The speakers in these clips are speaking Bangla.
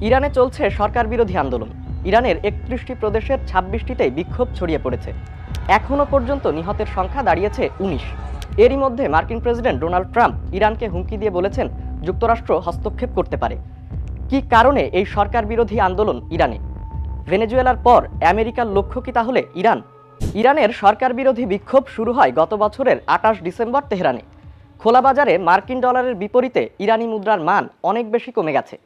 ইরানে চলছে সরকার বিরোধী আন্দোলন। ইরানের একত্রিশটি প্রদেশের ছাব্বিশটিতে বিক্ষোভ ছড়িয়ে পড়েছে। এখনও পর্যন্ত নিহতের সংখ্যা দাঁড়িয়েছে উনিশ। এরই মধ্যে মার্কিন প্রেসিডেন্ট ডোনাল্ড ট্রাম্প ইরানকে হুমকি দিয়ে বলেছেন যুক্তরাষ্ট্র হস্তক্ষেপ করতে পারে। কি কারণে এই সরকার বিরোধী আন্দোলন ইরানে? ভেনেজুয়েলার পর আমেরিকার লক্ষ্য কি তাহলে ইরান? ইরানের সরকার বিরোধী বিক্ষোভ শুরু হয় গত বছরের আঠাশ ডিসেম্বর তেহরানে। খোলা বাজারে মার্কিন ডলারের বিপরীতে ইরানি মুদ্রার মান অনেক বেশি কমে গেছে।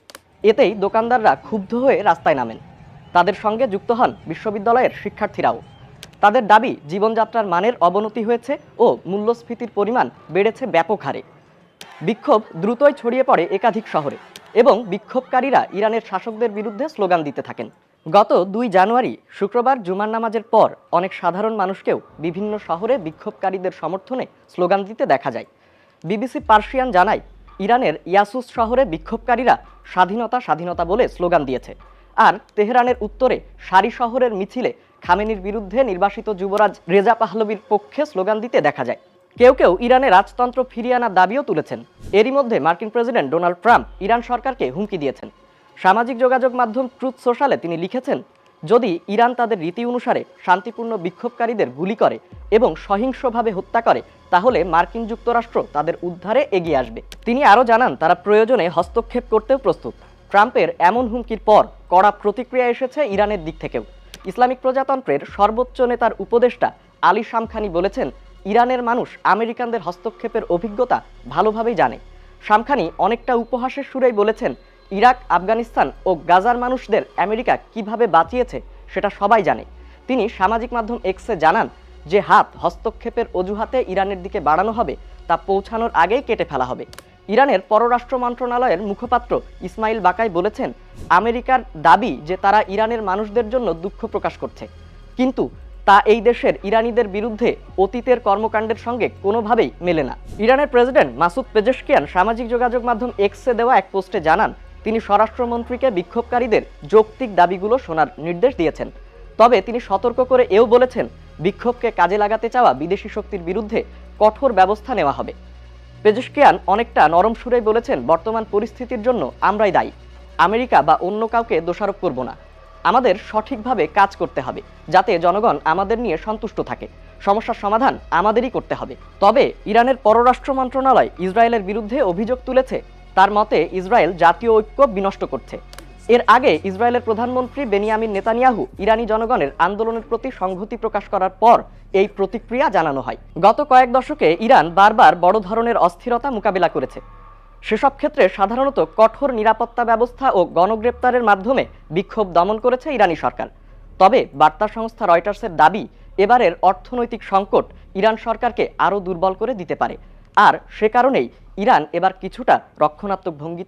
এতেই দোকানদাররা ক্ষুব্ধ হয়ে রাস্তায় নামেন। তাদের সঙ্গে যুক্ত হন বিশ্ববিদ্যালয়ের শিক্ষার্থীরাও। তাদের দাবি, জীবনযাত্রার মানের অবনতি হয়েছে ও মূল্যস্ফীতির পরিমাণ বেড়েছে ব্যাপক হারে। বিক্ষোভ দ্রুতই ছড়িয়ে পড়ে একাধিক শহরে এবং বিক্ষোভকারীরা ইরানের শাসকদের বিরুদ্ধে স্লোগান দিতে থাকেন। গত দুই জানুয়ারি, শুক্রবার জুমার নামাজের পর অনেক সাধারণ মানুষকেও বিভিন্ন শহরে বিক্ষোভকারীদের সমর্থনে স্লোগান দিতে দেখা যায়। বিবিসি পার্সিয়ান জানায় ইরানের ইয়াসুস শহরে বিক্ষোভকারীরা স্বাধীনতা স্বাধীনতা বলে স্লোগান দিয়েছে। আর তেহরানের উত্তরে সারি শহরের মিছিলে খামেনির বিরুদ্ধে নির্বাসিত যুবরাজ রেজা পাহলবির পক্ষে স্লোগান দিতে দেখা যায়। কেউ কেউ ইরানে রাজতন্ত্র ফিরিয়ে আনার দাবিও তুলেছেন। এরই মধ্যে মার্কিন প্রেসিডেন্ট ডোনাল্ড ট্রাম্প ইরান সরকারকে হুমকি দিয়েছেন। সামাজিক যোগাযোগ মাধ্যম ট্রুথ সোশ্যালে তিনি লিখেছেন যদি ইরান তাদের রীতি অনুসারে শান্তিপূর্ণ বিক্ষোভকারীদের গুলি করে এবং সহিংসভাবে হত্যা করে, তাহলে মার্কিন যুক্তরাষ্ট্র তাদের উদ্ধারে এগিয়ে আসবে। তিনি আরও জানান, তারা প্রয়োজনে হস্তক্ষেপ করতেও প্রস্তুত। ট্রাম্পের এমন হুমকির পর কড়া প্রতিক্রিয়া এসেছে ইরানের দিক থেকেও। ইসলামিক প্রজাতন্ত্রের সর্বোচ্চ নেতার উপদেষ্টা আলী শামখানি বলেছেন, ইরানের মানুষ আমেরিকানদের হস্তক্ষেপের অভিজ্ঞতা ভালোভাবেই জানে। শামখানি অনেকটা উপহাসের সুরেই বলেছেন ইরাক, আফগানিস্তান ও গাজার মানুষদের আমেরিকা কীভাবে বাঁচিয়েছে সেটা সবাই জানে। তিনি সামাজিক মাধ্যম এক্সে জানান যে হাত হস্তক্ষেপের অজুহাতে ইরানের দিকে বাড়ানো হবে, তা পৌঁছানোর আগেই কেটে ফেলা হবে। ইরানের পররাষ্ট্র মন্ত্রণালয়ের মুখপাত্র ইসমাইল বাকাই বলেছেন, আমেরিকার দাবি যে তারা ইরানের মানুষদের জন্য দুঃখ প্রকাশ করছে। কিন্তু তা এই দেশের ইরানিদের বিরুদ্ধে অতীতের কর্মকাণ্ডের সঙ্গে কোনোভাবেই মেলে না। ইরানের প্রেসিডেন্ট মাসুদ পেজেশকিয়ান সামাজিক যোগাযোগ মাধ্যম এক্সে দেওয়া এক পোস্টে জানান তিনি স্বরাষ্ট্রমন্ত্রীকে বিক্ষোভকারীদের যৌক্তিক দাবিগুলো শোনার নির্দেশ দিয়েছেন। তবে তিনি সতর্ক করে এও বলেছেন, বিক্ষোভকে কাজে লাগাতে চাওয়া বিদেশি শক্তির বিরুদ্ধে কঠোর ব্যবস্থা নেওয়া হবে। পেজেশকিয়ান অনেকটা নরম সুরেই বলেছেন, বর্তমান পরিস্থিতির জন্য আমরাই দায়ী। আমেরিকা বা অন্য কাউকে দোষারোপ করব না। আমাদের সঠিকভাবে কাজ করতে হবে, যাতে জনগণ আমাদের নিয়ে সন্তুষ্ট থাকে। সমস্যার সমাধান আমাদেরই করতে হবে। তবে ইরানের পররাষ্ট্র মন্ত্রণালয় ইসরায়েলের বিরুদ্ধে অভিযোগ তুলেছে তার মতে ইসরায়েল জাতীয় ঐক্য বিনষ্ট করছে। এর আগে ইসরায়েলের প্রধানমন্ত্রী বেনিয়ামিন নেতানিয়াহু ইরানি জনগণের আন্দোলনের প্রতি সংহতি প্রকাশ করার পর এই প্রতিক্রিয়া জানানো হয়। গত কয়েক দশকে ইরান বারবার বড় ধরনের অস্থিরতা মোকাবিলা করেছে। সেসব ক্ষেত্রে সাধারণত কঠোর নিরাপত্তা ব্যবস্থা ও গণগ্রেপ্তারের মাধ্যমে বিক্ষোভ দমন করেছে ইরানি সরকার। তবে বার্তা সংস্থা রয়টার্সের দাবি, এবারের অর্থনৈতিক সংকট ইরান সরকারকে আরও দুর্বল করে দিতে পারে। আর সে কারণেই ইরান এবার কিছুটা রক্ষণাত্মক ভঙ্গিতে